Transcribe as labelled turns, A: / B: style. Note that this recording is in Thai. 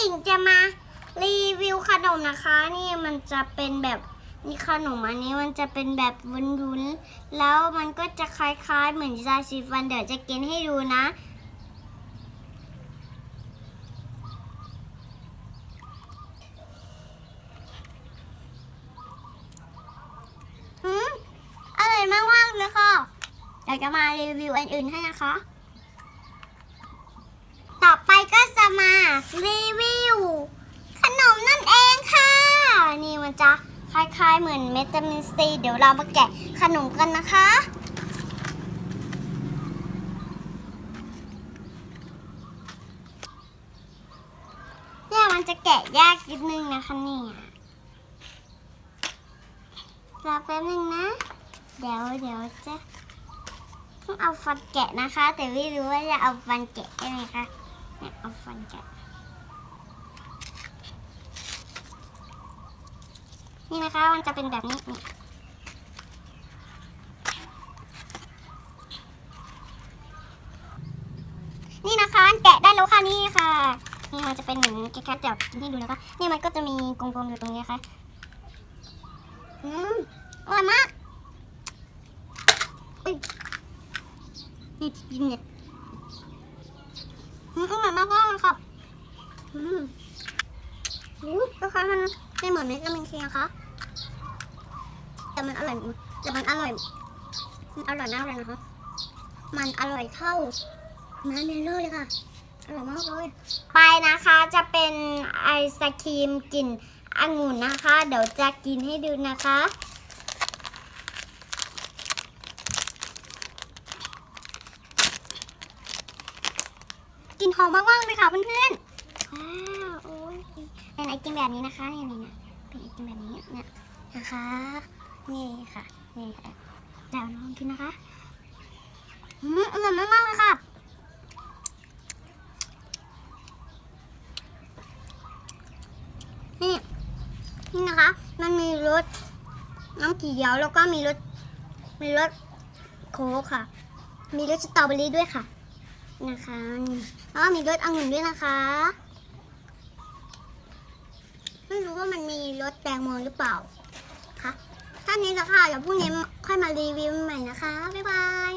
A: อิงจะมารีวิวขนมนะคะ นี่มันจะเป็นแบบนี่ขนมอันนี้มันจะเป็นแบบวุ้นๆแล้วมันก็จะคล้ายๆ เหมือนยาสีฟันเดี๋ยวจะกินให้ดูนะอืมอร่อยมากๆเลยค่ะเดี๋ยวจะมารีวิวอันอื่นให้นะคะ ต่อไปก็จะมารีวิว ขนมนั่นเองค่ะ นี่มันจะคล้ายๆ เหมือนเมตามินซีเดี๋ยวเรามาแกะขนมกันนะคะ เนี่ยมันจะแกะยากนิดนึงนะคะเนี่ยรอแป๊บนึงนะ เดี๋ยวเดี๋ยวจะต้องเอาฟันแกะนะคะ แต่ไม่รู้ว่าจะเอาฟันแกะได้ไหมคะเนี่ยเอาฟันแกะ นี่นะคะ มันจะเป็นแบบนี้นี่นี่นะคะแกะได้แล้วค่ะนี่ค่ะ นี่มันจะเป็นเหมือนแคทเดี๋ยวกินให้ดูนะคะนี่มันก็จะมีกลมๆอยู่ตรงนี้ค่ะอืมอร่อยมากอุ้ยนี่กินเนี่ยอืมอร่อยมากเลยค่ะอืมอู้นะคะ มันไม่เหมือนเม็ดกระมินเคนะคะแต่มันอร่อยแต่มันอร่อยมันอร่อยมากเลยนะคะ มันอร่อยเท่ามาเมลโล่เลยค่ะอร่อยมากเลยไปนะคะจะเป็นไอศครีมกลิ่นองุ่นนะคะ เดี๋ยวจะกินให้ดูนะคะกลิ่นหอมมากๆเลยค่ะเพื่อนๆ ว้าวโอ้ยเป็น ไอติมแบบนี้นะคะนี่นี่นะเป็นไอติมแบบนี้เนี่ยนะคะ นี่ค่ะ นี่ค่ะเดี๋ยวลองกินนะคะอืมอร่อยมากๆเลยค่ะนี่นี่นะคะ มันมีรสน้ำเขียวแล้วก็มีรสมีรสโค้กค่ะ มีรสสตรอเบอรี่ด้วยค่ะ นะคะแล้วก็มีรสองุ่นด้วยนะคะ ไม่รู้ว่ามันมีร สแตงโมหรือเปล่าคะท่านนี้ละค่ะเดี๋ยวพรุ่งนี้ค่อยมารีวิวใหม่นะคะ บ๊ายบาย